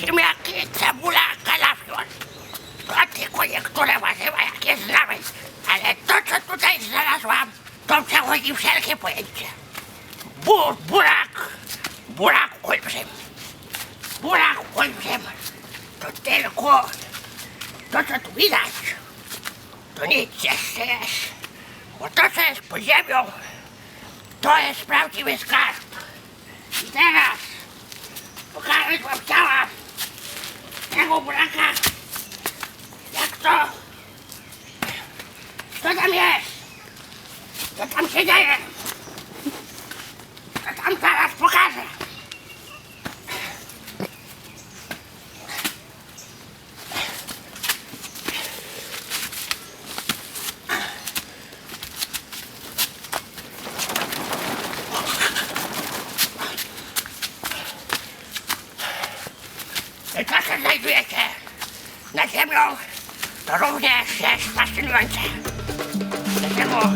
Ziemniaki, cebula, kalafior. Tylko niektóre warzywa, jakie znamy. Ale to, co tutaj znalazłam, to przechodzi wszelkie pojęcie. Bu, burak, burak olbrzym. Burak olbrzym. To tylko to, co tu widać. To nic jeszcze jest. Bo to, co jest pod ziemią, to jest prawdziwy skarb. I teraz pokażę wam ciała tego buraka. Jak to? Co tam jest? Co tam się dzieje? To tam zaraz pokażę. I to, co znajdujecie nad ziemią, to również jest fascynujące. Dlatego